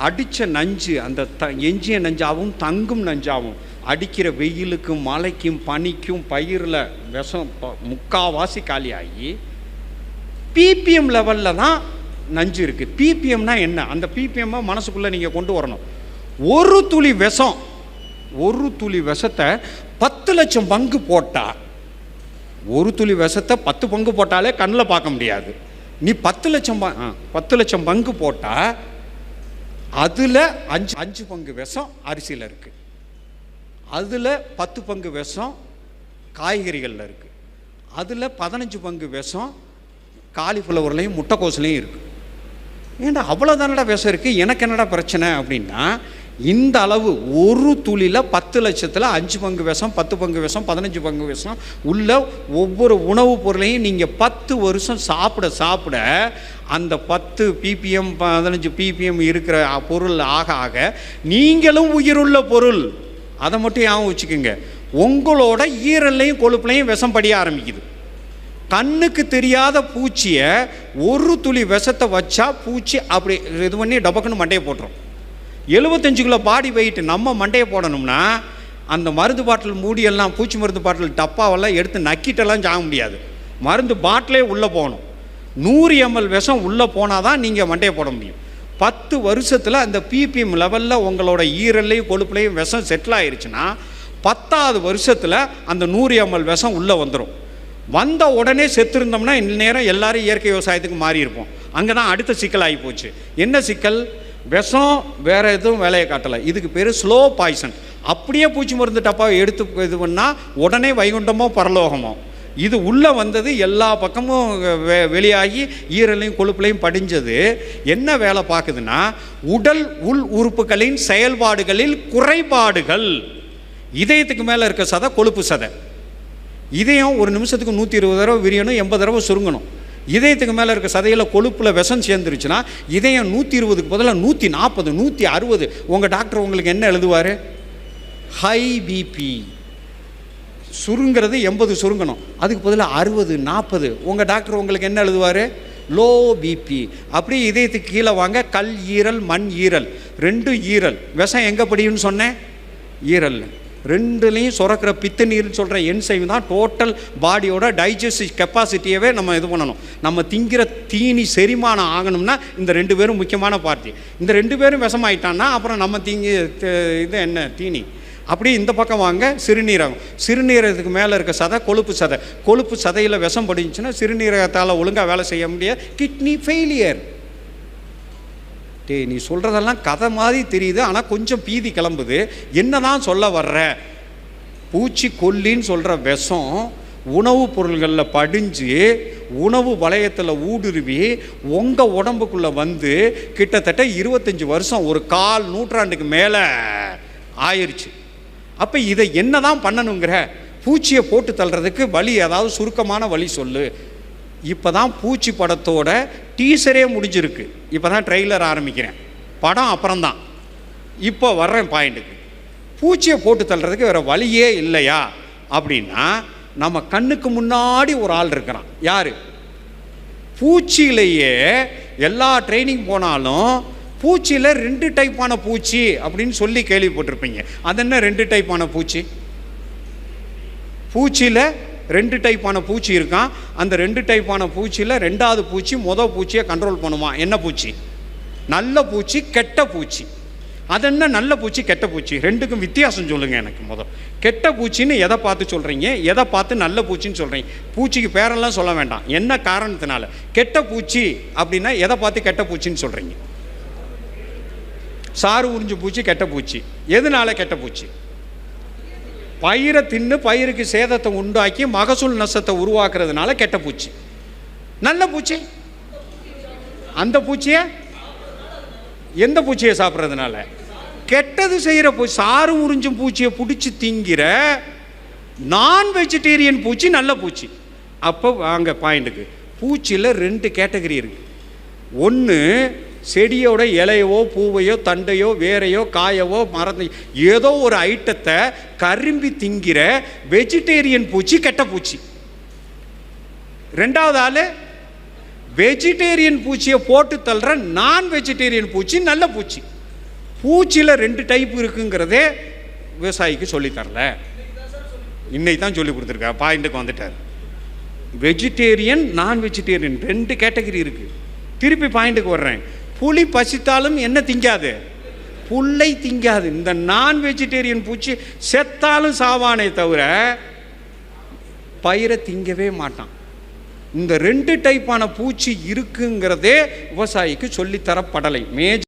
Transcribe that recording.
அடித்த நஞ்சு அந்த த எஞ்சிய நஞ்சாவும் தங்கும் நஞ்சாவும் அடிக்கிற வெயிலுக்கும் மழைக்கும் பனிக்கும் பயிரில் விஷம் ப- முக்காவாசி காலியாகி பிபிஎம் லெவலில் தான் நஞ்சு இருக்குது பிபிஎம்னா என்ன? அந்த பிபிஎம்மை மனசுக்குள்ளே நீங்கள் கொண்டு வரணும். ஒரு துளி விஷம் ஒரு துளி விஷத்தை பத்து லட்சம் பங்கு போட்டால் ஒரு துளி விஷத்தை பத்து பங்கு போட்டாலே கண்ணில் பார்க்க முடியாது. நீ பத்து லட்சம் ப- ஆ, பத்து லட்சம் பங்கு போட்டால் அதில் அஞ்சு அஞ்சு பங்கு விஷம் அரிசியில் இருக்குது அதில் பத்து பங்கு விஷம் காய்கறிகளில் இருக்குது அதில் பதினஞ்சு பங்கு விஷம் காலிஃப்ளவர்லேயும் முட்டைக்கோஸ்லேயும் இருக்குது ஏன்டா அவ்வளோதானடா விஷம் இருக்குது எனக்கு என்னடா பிரச்சனை? அப்படின்னா இந்த அளவு ஒரு துளியில் பத்து லட்சத்தில் அஞ்சு பங்கு விஷம் பத்து பங்கு விஷம் பதினஞ்சு பங்கு விஷம் உள்ள ஒவ்வொரு உணவுப் பொருளையும் நீங்கள் பத்து வருஷம் சாப்பிட சாப்பிட அந்த பத்து பிபிஎம் பதினஞ்சு பிபிஎம் இருக்கிற பொருள் ஆக ஆக நீங்களும் உயிருள்ள பொருள். அதை மட்டும் ஞாபகம் வச்சுக்கோங்க. உங்களோட ஈரல்லையும் கொழுப்புலையும் விஷம் படிய ஆரம்பிக்குது. கண்ணுக்கு தெரியாத பூச்சியை ஒரு துளி விஷத்தை வச்சா பூச்சி அப்படி இது பண்ணி டபக்குன்னு மண்டையை போட்டுரும். எழுபத்தஞ்சு கிலோ பாடி வெயிட் நம்ம மண்டையை போடணும்னா அந்த மருந்து பாட்டில் மூடியெல்லாம் பூச்சி மருந்து பாட்டில் டப்பாவெல்லாம் எடுத்து நக்கிட்டெல்லாம் சாக முடியாது. மருந்து பாட்டிலே உள்ளே போகணும். நூறு எம்எல் விஷம் உள்ளே போனால் தான் நீங்கள் மண்டையை போட முடியும். பத்து வருஷத்தில் அந்த பிபிஎம் லெவலில் உங்களோட ஈரல்லையும் கொழுப்புலையும் விஷம் செட்டில் ஆயிடுச்சுன்னா பத்தாவது வருஷத்தில் அந்த நூறு எம்எல் விஷம் உள்ளே வந்துடும் வந்த உடனே செத்துருந்தோம்னா இந்நேரம் எல்லாரும் இயற்கை விவசாயத்துக்கு மாறியிருப்போம். அங்கே தான் அடுத்த சிக்கல் ஆகி போச்சு. என்ன சிக்கல்? விஷம் வேற எதுவும் வேலையை காட்டலை. இதுக்கு பேர் ஸ்லோ பாய்சன் அப்படியே பூச்சி மருந்து டப்பாவை எடுத்து இது பண்ணால் உடனே வைகுண்டமோ பரலோகமோ. இது உள்ளே வந்தது எல்லா பக்கமும் வெ வெளியாகி ஈரலையும் கொழுப்புலையும் படிஞ்சது. என்ன வேலை பார்க்குதுன்னா உடல் உள் உறுப்புகளின் செயல்பாடுகளில் குறைபாடுகள். இதயத்துக்கு மேலே இருக்க சதை கொழுப்பு சதை. இதயம் ஒரு நிமிஷத்துக்கு நூற்றி இருபது தடவை விரியணும் எண்பது தடவை சுருங்கணும். இதயத்துக்கு மேலே இருக்க சதையில் கொழுப்பில் விஷம் சேர்ந்துருச்சுன்னா இதயம் நூற்றி இருபதுக்கு பதிலாக நூற்றி நாற்பது நூற்றி அறுபது உங்கள் டாக்டர் உங்களுக்கு என்ன எழுதுவார்? ஹை பிபி சுருங்கிறது எண்பது சுருங்கணும். அதுக்கு பதிலாக அறுபது நாற்பது உங்கள் டாக்டர் உங்களுக்கு என்ன எழுதுவார்? லோ பிபி அப்படியே இதயத்துக்கு கீழே வாங்க கல் ஈரல் மண் ஈரல். ரெண்டும் ஈரல். விஷம் எங்கே படியும்னு சொன்னேன்? ஈரல் ரெண்டுலேயும் சுரக்கிற பித்த நீர்னு சொல்கிற என்சைம் தான் டோட்டல் பாடியோட டைஜஸ்டிவ் கெப்பாசிட்டியவே நம்ம இது பண்ணணும். நம்ம திங்கிற தீனி செரிமானம் ஆகணும்னா இந்த ரெண்டு பேரும் முக்கியமான பார்ட்டி இந்த ரெண்டு பேரும் விஷமாயிட்டான்னா அப்புறம் நம்ம தீங்கி இது என்ன தீனி? அப்படியே இந்த பக்கம் வாங்க சிறுநீரகம். சிறுநீரகத்துக்கு மேலே இருக்க சதை கொழுப்பு சதை. கொழுப்பு சதையில் விஷம் படிஞ்சுன்னா சிறுநீரகத்தால் ஒழுங்காக வேலை செய்ய முடியாது. கிட்னி ஃபெயிலியர் டே நீ சொல்கிறதெல்லாம் கதை மாதிரி தெரியுது ஆனால் கொஞ்சம் பீதி கிளம்புது. என்னதான் சொல்ல வர்ற? பூச்சி கொல்லின்னு சொல்கிற விஷம் உணவுப் பொருள்களில் படிஞ்சு உணவு வளையத்தில் ஊடுருவி உங்கள் உடம்புக்குள்ளே வந்து கிட்டத்தட்ட இருபத்தஞ்சி வருஷம் ஒரு கால் நூற்றாண்டுக்கு மேலே ஆயிடுச்சு அப்போ இதை என்ன தான் பண்ணணுங்கிற? பூச்சியை போட்டு தள்ளுறதுக்கு வழி ஏதாவது சுருக்கமான வழி சொல்லு. இப்போ தான் பூச்சி படத்தோட டீசரே முடிஞ்சிருக்கு. இப்போ தான் ட்ரெய்லர் ஆரம்பிக்கிறேன். படம் அப்புறம்தான். இப்போ வர்றேன் பாயிண்ட்டுக்கு. பூச்சியை போட்டு தள்ளுறதுக்கு வேறு வழியே இல்லையா? அப்படின்னா நம்ம கண்ணுக்கு முன்னாடி ஒரு ஆள் இருக்கிறான். யார்? பூச்சியிலேயே எல்லா ட்ரைனிங் போனாலும் பூச்சியில் ரெண்டு டைப்பான பூச்சி அப்படின்னு சொல்லி கேள்விப்பட்டிருப்பீங்க. அது என்ன ரெண்டு டைப்பான பூச்சி? பூச்சியில் ரெண்டு டைப்பான பூச்சி இருக்கான். அந்த ரெண்டு டைப்பான பூச்சியில் ரெண்டாவது பூச்சி மொதல் பூச்சியை கண்ட்ரோல் பண்ணுமா? என்ன பூச்சி? நல்ல பூச்சி கெட்ட பூச்சி. அது என்ன? நல்ல பூச்சி கெட்ட பூச்சி. ரெண்டுக்கும் வித்தியாசம் சொல்லுங்கள் எனக்கு மொதல். கெட்ட பூச்சின்னு எதை பார்த்து சொல்கிறீங்க எதை பார்த்து நல்ல பூச்சின்னு சொல்கிறீங்க பூச்சிக்கு பேரெல்லாம் சொல்ல வேண்டாம். என்ன காரணத்தினால? கெட்ட பூச்சி அப்படின்னா எதை பார்த்து கெட்ட பூச்சின்னு சொல்கிறீங்க சாறு உறிஞ்சு பூச்சி கெட்ட பூச்சி. எதனால கெட்ட பூச்சி? பயிரை தின்னு பயிருக்கு சேதத்தை உண்டாக்கி மகசூல் நஷ்டத்தை உருவாக்குறதுனால கெட்ட பூச்சி. நல்ல பூச்சி. அந்த பூச்சியை? எந்த பூச்சியை சாப்பிட்றதுனால? கெட்டது செய்கிற பூச்சி சாறு உறிஞ்சும் பூச்சியை பிடிச்சி திங்கிற நான் வெஜிடேரியன் பூச்சி நல்ல பூச்சி. அப்போ வாங்க பாயிண்ட்டுக்கு பூச்சியில் ரெண்டு கேட்டகரி இருக்குது ஒன்று செடியோட இலையவோ பூவையோ தண்டையோ வேரையோ காயவோ மரத்தை ஏதோ ஒரு ஐட்டத்தை கரும்பி திங்கிற வெஜிடேரியன் பூச்சி கெட்ட பூச்சி. ரெண்டாவது ஆள் வெஜிடேரியன் பூச்சியை போட்டு தள்ளுற நான் வெஜிடேரியன் பூச்சி நல்ல பூச்சி. பூச்சியில் ரெண்டு டைப் இருக்குங்கிறதே விவசாயிக்கு சொல்லித்தரல இன்னைக்கு தான் சொல்லி கொடுத்துருக்கா பாயிண்ட்டுக்கு வந்துட்டார். வெஜிடேரியன் நான் வெஜிடேரியன் ரெண்டு கேட்டகரி இருக்குது திருப்பி பாயிண்ட்டுக்கு வர்றேன். புலி பசித்தாலும் என்ன திங்காது? புல்லை திங்காது. இந்த நான் வெஜிடேரியன் பூச்சி செத்தாலும் சாவானே தவிர பயிரை திங்கவே மாட்டான். இந்த ரெண்டு டைப்பான பூச்சி இருக்குங்கிறதே விவசாயிக்கு சொல்லித்தரப்படலை மேஜ்